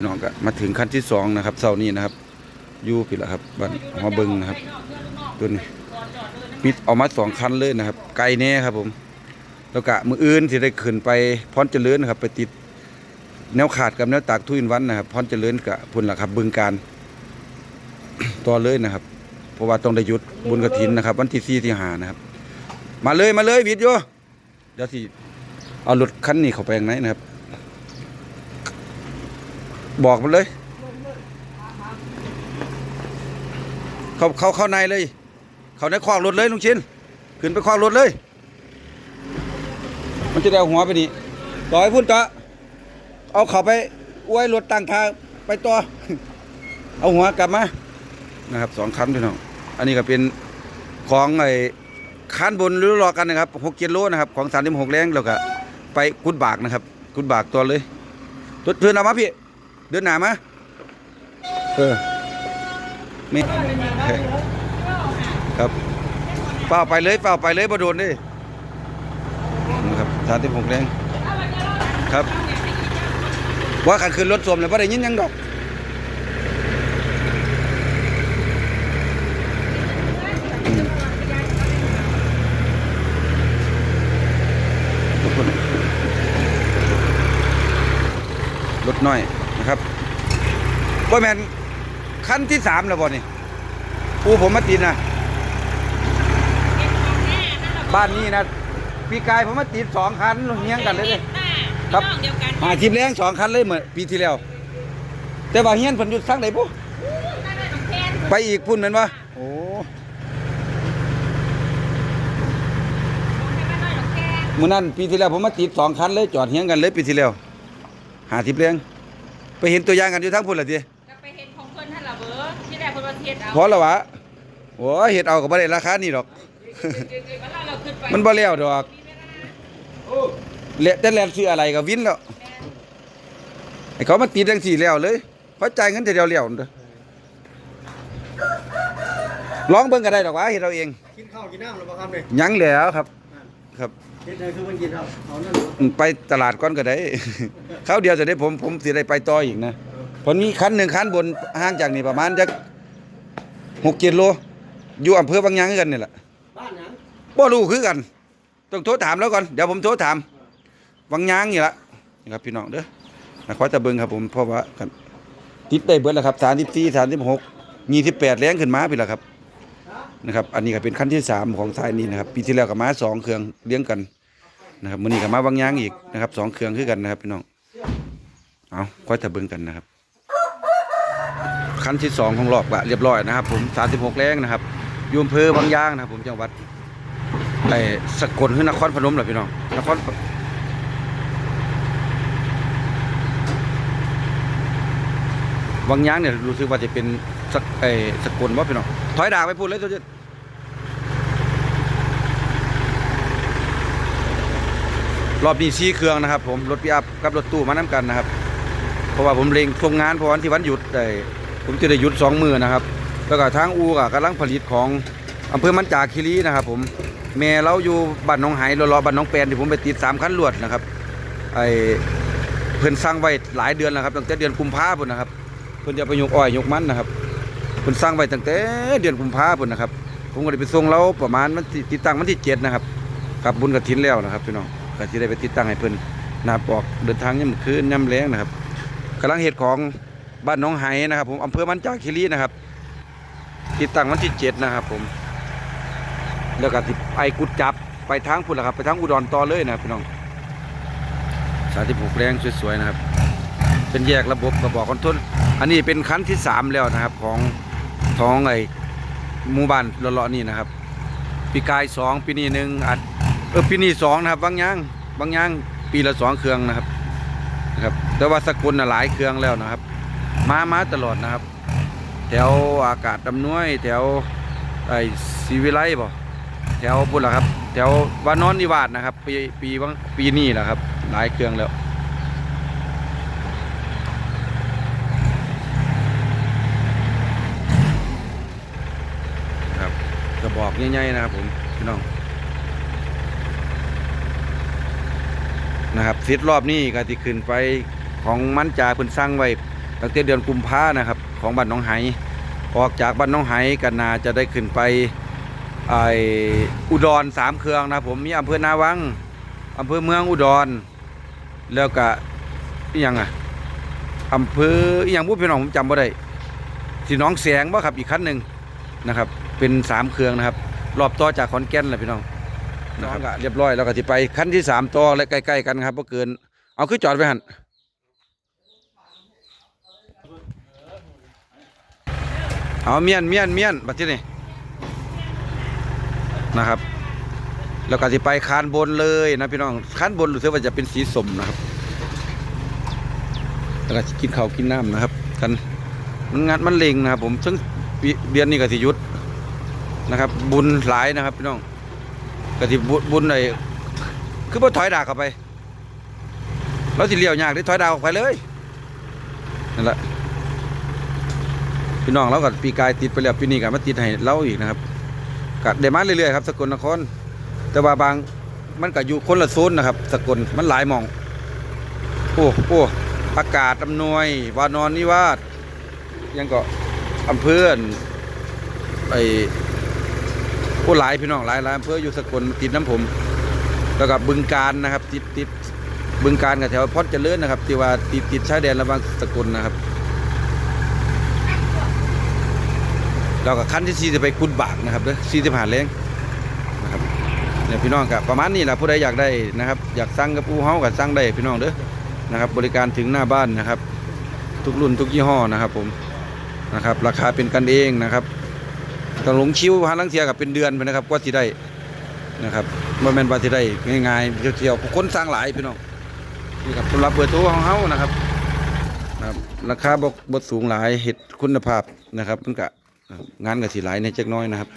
น้องก็มาถึงขั้นที่สองนะครับเสานี้นะครับอยู่ผิดล้วครับบ้านหอเบิงนะครับตัวนี้ปิดเออกมาสองคันเลยนะครับ ไกลแน่ครับผม แล้วก็มืออื่นที่ได้ขึ้นไปพรอนเจริญนะครับ ไปติดแนวขาดกับแนวตากทุยนวันนะครับพรอนเจริญกับพุ่นละครับบึงการต่อเลยนะครับ เพราะว่าต้องได้หยุดบุญกระถินนะครับ วันที่สี่ที่หานะครับ มาเลยมาเลยวิดโยเดี๋ยวสิเอารถคันนี้เข้าไปยังไงนะครับ บอกมันเลย เขาเข้าเข้าในเลย เขาในคอกรถเลยลุงชินขึ้นไปคอกรถเลย มันจะได้เอาหัวไปนี่ต่อให้พุ่นต่อเอาเขาไปอวยรถตั้งทางไปต่อ เอาหัวกลับมานะครับสองคันพี่น้องอันนี้ก็เป็นของไอ้คันบนรือรอกันนะครับหกเจ็ดโลนะครับ ของสามสิบหกแรงแล้วก็ไปกุดบากนะครับ กุดบากตัวเลยตัวเพื่อนเอามาพี่ เดินหนามาเออไม่ครับเปล่าไปเลยเปล่าไปเลยบ่โดนดินะครับสามสิบหกแรงครับ ว่าขันขึ้นรถสวมเลยว่าได้ยินหยังดอกรถน้อย นะครับว่าแมนขั้นที่สามแล้วบ่นี่ปูผมมาติดนะบ้านนี้นะปีกายผมมาติดสองคันเฮียงกันเลยเลยครับน้องเดียวกันหาทีมแรงสองคันเลยเหมือนปีที่แล้ว แต่ว่าเฮียนเพิ่นอยู่ทางไหนปุ๊ไปอีกพุ่นแม่นบ่โอ้มื้อนั้นปีที่แล้วผมมาติดสองคันเลยจอดเฮียงกันเลยปีที่แล้วหาทีมแรง ไปเห็นตัวอย่างกันอยู่ทั้งพุ่นล่ะติก็ไปเห็นของเพิ่นท่านละเบอที่แรกเพิ่นว่าเทียดเอาพอแล้ววะโอ้ยเฮ็ดเอาก็บ่ได้ราคานี่ดอกมันเราเราขึ้นไปมันบ่แล้วดอกเละแต่แลนซื้ออะไรก็วินแล้วไอ้เขามาติดจังสี่แล้วเลยพอจ่ายเงินทีเดียวแล้วเด้อลองเบิ่งก็ได้ดอกว่าเฮ็ดเอาเองกินข้าวกินน้ำหรือเปล่าครับเนี่ยยังแล้วครับ ครับเฮ็ดอะไรคือมันกินครับเอานั่นอืมไปตลาดก่อนก็ได้คราวเดียวจะได้ผมผมสิได้ไปต่ออีกนะผมมีคันหนึ่งคันบนห่างจากนี่ประมาณจักหกเจ็ดโลอยู่อำเภอบางยางคือกันนี่แหละบ้านหยังบ่รู้คือกัน ต้องโทรถามแล้วก่อนเดี๋ยวผมโทรถามวังยางนี่ละนี่ครับพี่น้องเด้อนะขอจะเบิ่งครับผมเพราะว่ากันติดได้เบิดแล้วครับ34 36 28แรงขึ้นมาพี่ละครับ นะครับ อันนี้ก็เป็นขั้นที่สามของสายนี้นะครับปีที่แล้วก็มาสองเครื่องเลี้ยงกันนะครับมื้อนี้ก็มาวังยางอีกนะครับสองเครื่องคือกันนะครับพี่น้องเอาค่อยจะเบิ่งกันนะครับขั้นที่สองของรอบก็เรียบร้อยนะครับ ผม 36 แรงนะครับอยู่อำเภอบางยางนะครับ ผมจังหวัดไอ้สกลคือนครพนมเหรอพี่น้องนครวังยางเนี่ยรู้สึกว่าจะเป็น สักไอ้สกุลว่าพี่น้องถอยดากไปพูดเลยตัวเดียวรอบนี้ชี้เครื่องนะครับ ผมรถปีอัพกับรถตู้มานํกันนะครับ เพราะว่าผมเล็งทรงงานเพราะวันที่วันหยุดได้ผมจะได้หยุดสองมือนะครับ แล้วก็ทางอูก็กำลังผลิตของอำเภอมันจาคีรีนะครับ ผมแม่เราอยู่บ้านน้องไหรอๆบ้านน้องแปนที่ผมไปติดสามคันลวดนะครับไอเพิ่นสร้างไว้หลายเดือนแล้วครับตั้งแต่เดือนกุมภาพันธ์นะครับ เพิ่นจะไปยกอ้อยยกมันนะครับ เพิ่นสร้างไว้ตั้งแต่เดือนกุมภาพันธ์นะครับ ผมก็ได้ไปส่งเราประมาณมันติดตั้งวันที่เจ็ดนะครับกับบุญกระถินแล้วนะครับพี่น้องก็จะได้ไปติดตั้งให้เพิ่นนะครับออกเดินทางย่ำคืนย่ำแรงนะครับกำลังเหตุของบ้านน้องไหนะครับ ผมอำเภอมันจาคีรีนะครับ ติดตั้งวันที่เจ็ดนะครับ ผม แล้วก็ที่ไปกุดจับไปทางพุ่นละครับ ไปทางอุดรต่อเลยนะครับพี่น้องสาธิบุกแรงสวยๆนะครับ เป็นแยกระบบกระบอกคอนโทรลอันนี้เป็นคันที่สามแล้วนะครับของ ท้องไอ้หมู่บ้านเลาะๆนี่นะครับ ปีกายสองปีนี้หนึ่งอัดเออปีนี้สองนะครับ บางย่างบางย่างปีละสองเครื่องนะครับนะครับ แต่ว่าสกุลนะหลายเครื่องแล้วนะครับ มามาตลอดนะครับ แถวอากาศดำน้วย แถวไอ้ศรีวิไลบ่แถวพุ่นละครับ แถววานอนนิวาสนะครับ ปีปีปีนี้แหละครับ หลายเครื่องแล้ว ครับกระบอก ใหญ่ๆนะครับผมพี่น้องนะครับซิดรอบนี้ก็ที่ขึ้นไปของมันจาเพิ่นสร้างไว้ตั้งแต่เดือนกุมภานะครับ ของบ้านน้องไหออกจากบ้านน้องไหกันนาจะได้ขึ้นไปไออุดรสามเครื่องนะผมมีอำเภอนาวังอำเภอเมืองอุดร แล้วก็ยังอะอำเภออีหยังบุพี่น้องผมจำบ่ได้ที่น้องแสงบ่ครับอีกคันหนึ่ง นะครับ เป็นสามเครื่องนะครับ รอบต่อจากขอนแก่นแหละพี่น้องนะครับก็เรียบร้อยแล้วก็ที่ไปคันที่สามต่อและใกล้ ๆ กันครับบ่เกิน เอาคือจอดไว้หันเอาเมียนเมียนเมียนบัดที่นี่นะครับ แล้วก็ที่ไปคานบนเลยนะพี่น้องคานบนรู้สึกว่าจะเป็นสีสมนะครับแล้วก็สิกินข้าวกินน้ำนะครับ กันมันงานมันเล็งนะครับผมซึ่งปี เดือนนี้ก็สิหยุดนะครับ บุญหลายนะครับพี่น้องก็สิบุญบุญไอ้คือบ่ถอยดากเข้าไปเราสิเลี้ยวยากได้ถอยดาวออกไปเลยนั่นแหละพี่น้องเรากับปีกายติดไปแล้วปีนี้ก็มาติดให้เราอีกนะครับก็ได้มาเรื่อยๆครับสกลนคร แต่ว่าบางมันก็อยู่คนละโซนนะครับ สกลมันหลายมอง โอ้โอ้อากาศอำนวยวานอนนิวาสยังก็ อำเภอไอ้โอ้หลายพี่น้องหลายหลายอำเภออยู่สกลติดน้ำผมแล้วก็บึงการนะครับ ติดติดบึงการกับแถวพอดเจริญนะครับที่ว่าติดติดชายแดนระหว่างสกลนะครับเราก็ขั้นที่สี่จะไปกุดบากนะครับเด้อสี่สิบห้าเลงนะครับเนี่ยพี่น้องกับประมาณนี้แหละผู้ใดอยากได้นะครับ อยากสั่งกับปูเฮากับสั่งได้พี่น้องเด้อนะครับ บริการถึงหน้าบ้านนะครับ ทุกรุ่นทุกยี่ห้อนะครับผม นะครับ ราคาเป็นกันเองนะครับต้องหลงคิวหาลังเทียกับเป็นเดือนไปนะครับกว่าที่ได้นะครับบ่แม่นว่าสิได้ง่ายๆเที่ยวๆคนสร้างหลายพี่น้องนี่ครับสำหรับเบอร์โทรของเฮานะครับนะครับราคาบ่บ่สูงหลายเฮ็ดคุณภาพนะครับมันก็งานก็สิหลายในเจักน้อยนะครับ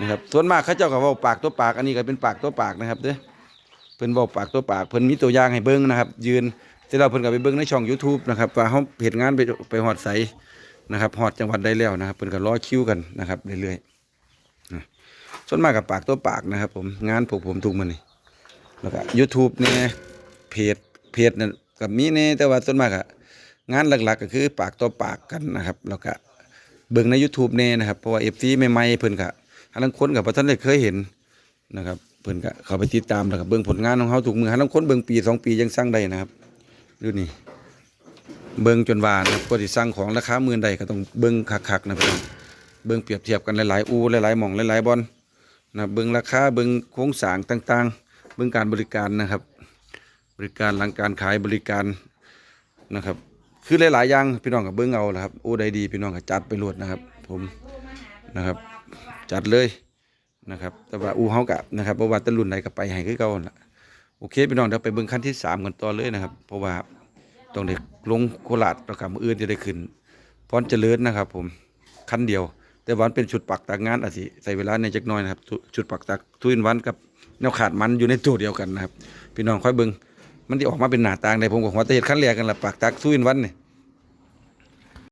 นะครับส่วนมากเขาเจ้าก็เว้าปากตัวปากอันนี้ก็เป็นปากตัวปากนะครับเด้อเพิ่นว้าปากตัวปากเพิ่นมีตัวอย่างให้เบิ่งนะครับ ยืนเสร็จแล้วเพิ่นก็ไปเบิ่งในช่อง YouTube นะครับว่าเฮาเฮ็ดงานไปไปฮอดไส นะครับฮอดจังหวัดใดแล้วนะครับเพิ่นก็รอคิวกันนะครับเรื่อยๆส่วนมากกับปากตัวปากนะครับผมงานพวกผมทุกมันนี่แล้วก็ YouTube เนี่ยเพจเพจนั่นกับมีเนี่ยแต่ว่าส่วนมากอะงานหลักๆก็คือปากตัวปากกันนะครับ แล้วก็เบิ่งใน YouTube เนี่ยนะครับ เพราะว่า FC ใหม่ๆเพิ่นก็หาลังคนกับบ่ทันได้เคยเห็นนะครับเพิ่นก็เขาไปติดตามแล้วก็เบิ่งผลงานของเฮาทุกมื้อหาลังคนเบิ่งปีสองปียังสั่งได้นะครับดูนี่ เบิ่งจนว่านะครับกว่าสิสั่งของราคาหมื่นใดก็ต้องเบิ่งคักๆนะพี่น้องเบิ่งเปรียบเทียบกันหลายๆอูหลายๆหม่องหลายๆบอนนะเบิ่งราคาเบิ่งโครงสร้างต่างๆ เบิ่งการบริการนะครับ บริการหลังการขายบริการนะครับ คือหลายๆอย่างพี่น้องกับเบิ่งเอาละครับโอ้ใดดีพี่น้องก็จัดไปรวดนะครับ ผมนะครับ จัดเลยนะครับ แต่ว่าอูเฮากะนะครับบ่ว่าตะรุ่นใดก็ไปให้คือเก่าล่ะโอเคพี่น้องเดี๋ยวไปเบิ่งขั้นที่สามกันต่อเลยนะครับ เพราะว่า ต้องได้ลงโคราชแล้วก็มื้ออื่นจะได้ขึ้นพรเจริญนะครับ ผมคันเดียว แต่วันเป็นชุดปักตากงานอาจสิใส่เวลาในจักน้อยนะครับชุดปักตากทุินวันกับแนวขาดมันอยู่ในตัวเดียวกันนะครับพี่น้องค่อยเบิ้งมันที่ออกมาเป็นหน้าต่างในผมกับหัวแตะเห็ดขั้นแรกกันละปักตักทุินวันนี่